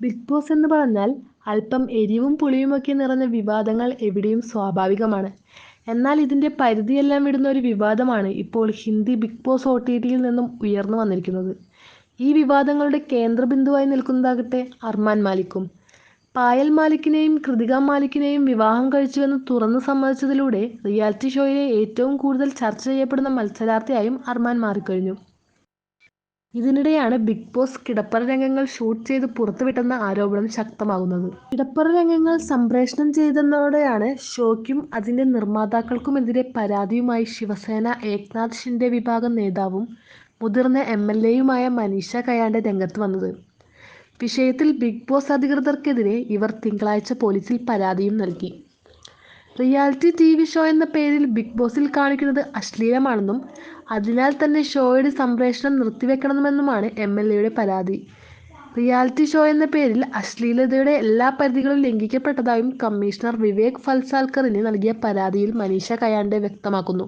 Big boss എന്ന് പറഞ്ഞാൽ അല്പം എരിവും പുളിയുമൊക്കെ നിറഞ്ഞ വിവാദങ്ങൾ എവിടെയും സ്വാഭാവികമാണ്. എന്നാൽ ഇതിന്റെ പരിധിയെല്ലാം വിടുന്ന ഒരു വിവാദമാണ് ഇപ്പോൾ Hindi Bigg Boss O T ടിയിൽ നിന്നും ഉയർന്നു വന്നിരിക്കുന്നത്. ഈ വിവാദങ്ങളുടെ കേന്ദ്രബിന്ദുവായി നിൽക്കുന്നതാകട്ടെ അർമാൻ മാലിക്കും. പായൽ മാലിക്കിനെയും കൃതിക മാലിക്കിനെയും വിവാഹം കഴിച്ചുവെന്ന് തുറന്നു സമ്മതിച്ചതിലൂടെ റിയാലിറ്റി ഷോയിലെ ഏറ്റവും കൂടുതൽ ചർച്ച ചെയ്യപ്പെടുന്ന മത്സരാർത്ഥിയായും അർമാൻ മാറിക്കഴിഞ്ഞു. ഇതിനിടെയാണ് ബിഗ് ബോസ് കിടപ്പറ രംഗങ്ങൾ ഷൂട്ട് ചെയ്ത് പുറത്തുവിട്ടെന്ന ആരോപണം ശക്തമാകുന്നത്. കിടപ്പറ രംഗങ്ങൾ സംപ്രേഷണം ചെയ്തെന്നതോടെയാണ് ഷോയ്ക്കും അതിന്റെ നിർമ്മാതാക്കൾക്കുമെതിരെ പരാതിയുമായി ശിവസേന ഏക്നാഥ് ഷിൻഡെ വിഭാഗം നേതാവും മുതിർന്ന എം എൽ എയുമായ മനീഷ കയാണ്ടെ രംഗത്ത് വന്നത്. വിഷയത്തിൽ ബിഗ് ബോസ് അധികൃതർക്കെതിരെ ഇവർ തിങ്കളാഴ്ച പോലീസിൽ പരാതിയും നൽകി. റിയാലിറ്റി ടി വി ഷോ എന്ന പേരിൽ ബിഗ് ബോസിൽ കാണിക്കുന്നത് അശ്ലീലമാണെന്നും അതിനാൽ തന്നെ ഷോയുടെ സംപ്രേഷണം നിർത്തിവെക്കണമെന്നുമാണ് എം എൽ എയുടെ പരാതി. റിയാലിറ്റി ഷോ എന്ന പേരിൽ അശ്ലീലതയുടെ എല്ലാ പരിധികളും ലംഘിക്കപ്പെട്ടതായും കമ്മീഷണർ വിവേക് ഫൽസാൽക്കറിന് നൽകിയ പരാതിയിൽ മനീഷ കയാണ്ടെ വ്യക്തമാക്കുന്നു.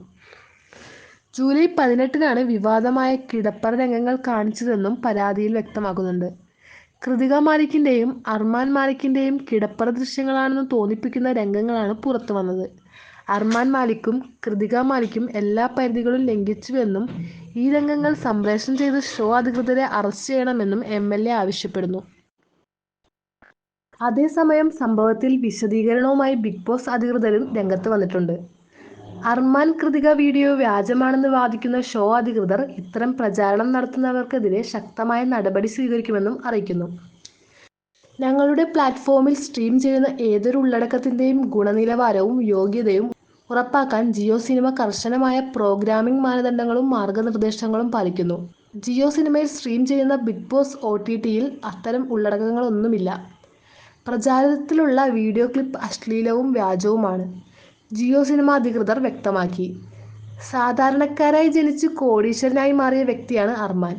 ജൂലൈ പതിനെട്ടിനാണ് വിവാദമായ കിടപ്പറ രംഗങ്ങൾ കാണിച്ചതെന്നും പരാതിയിൽ വ്യക്തമാക്കുന്നുണ്ട്. കൃതിക മാലിക്കിന്റെയും അർമാൻ മാലിക്കിന്റെയും കിടപ്പറ ദൃശ്യങ്ങളാണെന്ന് തോന്നിപ്പിക്കുന്ന രംഗങ്ങളാണ് പുറത്തു വന്നത്. അർമാൻ മാലിക്കും കൃതിക മാലിക്കും എല്ലാ പരിധികളും ലംഘിച്ചുവെന്നും ഈ രംഗങ്ങൾ സംപ്രേഷണം ചെയ്ത് ഷോ അധികൃതരെ അറസ്റ്റ് ചെയ്യണമെന്നും എം എൽ എ ആവശ്യപ്പെടുന്നു. അതേസമയം സംഭവത്തിൽ വിശദീകരണവുമായി ബിഗ് ബോസ് അധികൃതരും രംഗത്ത് വന്നിട്ടുണ്ട്. അർമാൻ കൃതിക വീഡിയോ വ്യാജമാണെന്ന് വാദിക്കുന്ന ഷോ അധികൃതർ ഇത്തരം പ്രചാരണം നടത്തുന്നവർക്കെതിരെ ശക്തമായ നടപടി സ്വീകരിക്കുമെന്നും അറിയിക്കുന്നു. ഞങ്ങളുടെ പ്ലാറ്റ്ഫോമിൽ സ്ട്രീം ചെയ്യുന്ന ഏതൊരു ഉള്ളടക്കത്തിന്റെയും ഗുണനിലവാരവും യോഗ്യതയും ഉറപ്പാക്കാൻ ജിയോ സിനിമ കർശനമായ പ്രോഗ്രാമിംഗ് മാനദണ്ഡങ്ങളും മാർഗനിർദ്ദേശങ്ങളും പാലിക്കുന്നു. ജിയോ സിനിമയിൽ സ്ട്രീം ചെയ്യുന്ന ബിഗ് ബോസ് ഒ ടി ടിയിൽ അത്തരം ഉള്ളടക്കങ്ങളൊന്നുമില്ല. പ്രചാരത്തിലുള്ള വീഡിയോ ക്ലിപ്പ് അശ്ലീലവും വ്യാജവുമാണ്. ജിയോ സിനിമ അധികൃതർ വ്യക്തമാക്കി. സാധാരണക്കാരായി ജനിച്ച് കോടീശ്വരനായി മാറിയ വ്യക്തിയാണ് അർമാൻ.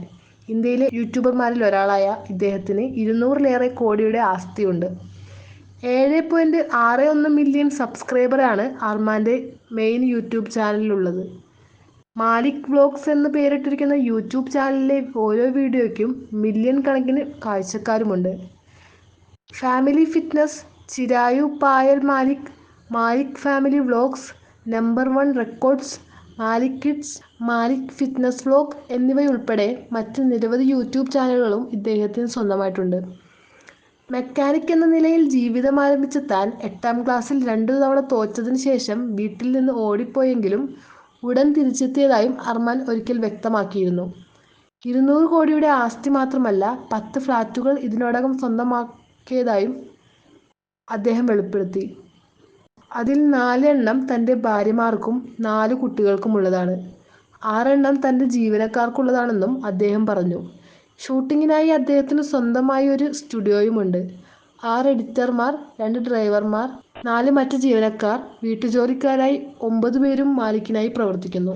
ഇന്ത്യയിലെ യൂട്യൂബർമാരിൽ ഒരാളായ ഇദ്ദേഹത്തിന് ഇരുന്നൂറിലേറെ കോടിയുടെ ആസ്തിയുണ്ട്. ഏഴ് പോയിന്റ് ആറ് ഒന്ന് മില്യൺ സബ്സ്ക്രൈബറാണ് അർമാന്റെ മെയിൻ യൂട്യൂബ് ചാനലിലുള്ളത്. മാലിക് വ്ലോഗ്സ് എന്ന് പേരിട്ടിരിക്കുന്ന യൂട്യൂബ് ചാനലിലെ ഓരോ വീഡിയോയ്ക്കും മില്യൺ കണക്കിന് കാഴ്ചക്കാരുമുണ്ട്. Family fitness Chirayu Payal Malik Malik family vlogs number one records Malik kids Malik fitness vlog എന്നിവയുൾപ്പെടെ മറ്റ് നിരവധി യൂട്യൂബ് ചാനലുകളും ഇദ്ദേഹത്തിന് സ്വന്തമായിട്ടുണ്ട്. മെക്കാനിക് എന്ന നിലയിൽ ജീവിതം ആരംഭിച്ച താൻ എട്ടാം ക്ലാസ്സിൽ രണ്ടു തവണ തോറ്റതിന് ശേഷം വീട്ടിൽ നിന്ന് ഓടിപ്പോയെങ്കിലും ഉടൻ തിരിച്ചെത്തിയതായും അർമാൻ ഒരിക്കൽ വ്യക്തമാക്കിയിരുന്നു. ഇരുന്നൂറ് കോടിയുടെ ആസ്തി മാത്രമല്ല പത്ത് ഫ്ലാറ്റുകൾ ഇതിനോടകം സ്വന്തമാക്കിയതായും അദ്ദേഹം വെളിപ്പെടുത്തി. അതിൽ നാലെണ്ണം തന്റെ ഭാര്യമാർക്കും നാല് കുട്ടികൾക്കുമുള്ളതാണ്. ആറെണ്ണം തന്റെ ജീവനക്കാർക്കുള്ളതാണെന്നും അദ്ദേഹം പറഞ്ഞു. ഷൂട്ടിങ്ങിനായി അദ്ദേഹത്തിന് സ്വന്തമായി ഒരു സ്റ്റുഡിയോയുമുണ്ട്. ആറ് എഡിറ്റർമാർ രണ്ട് ഡ്രൈവർമാർ നാല് മറ്റ് ജീവനക്കാർ വീട്ടുജോലിക്കാരായി ഒമ്പത് പേരും മാലിക്കിനായി പ്രവർത്തിക്കുന്നു.